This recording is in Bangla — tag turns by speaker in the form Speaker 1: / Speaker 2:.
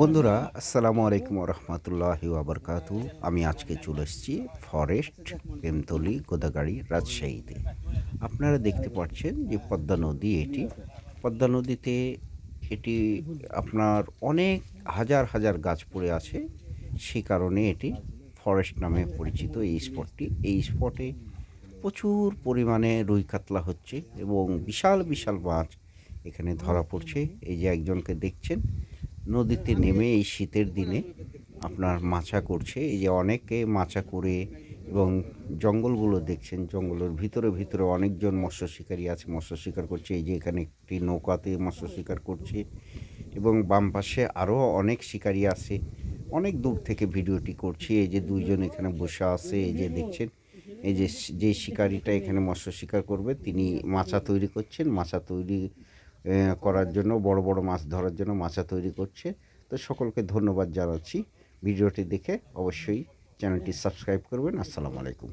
Speaker 1: বন্ধুরা, আসসালামু আলাইকুম রহমতুল্লাহ আবরকাতু আমি আজকে চলে এসেছি ফরেস্ট প্রেমতলি গোদাগাড়ি, রাজশাহীতে। আপনারা দেখতে পাচ্ছেন যে পদ্মা নদী এটি। পদ্মা নদীতে এটি আপনার অনেক হাজার হাজার গাছ পড়ে আছে। সে কারণে এটি ফরেস্ট নামে পরিচিত এই স্পটটি। এই স্পটে প্রচুর পরিমাণে রুই কাতলা হচ্ছে এবং বিশাল বিশাল মাছ এখানে ধরা পড়ছে। এই যে একজনকে দেখছেন নদীতে নেমে এই শীতের দিনে আপনার মাছা করছে। এই যে অনেকে মাছা করে এবং জঙ্গলগুলো দেখছেন, জঙ্গলের ভিতরে ভিতরে অনেকজন মৎস্য শিকারী আছে, মৎস্য শিকার করছে। এই যে এখানে একটি নৌকাতে মৎস্য শিকার করছে এবং বাম পাশে আরও অনেক শিকারী আছে। অনেক দূর থেকে ভিডিওটি করছি। এই যে দুইজন এখানে বসে আছে, এই যে দেখছেন, এই যে যে শিকারিটা এখানে মৎস্য শিকার করবে, তিনি মাছা তৈরি করছেন। মাছা তৈরি করার জন্য, বড় বড় মাছ ধরার জন্য মাছা তৈরি করছে। তো সকলকে ধন্যবাদ জানাচ্ছি। ভিডিওটি দেখে অবশ্যই চ্যানেলটি সাবস্ক্রাইব করবেন। আসসালামু আলাইকুম।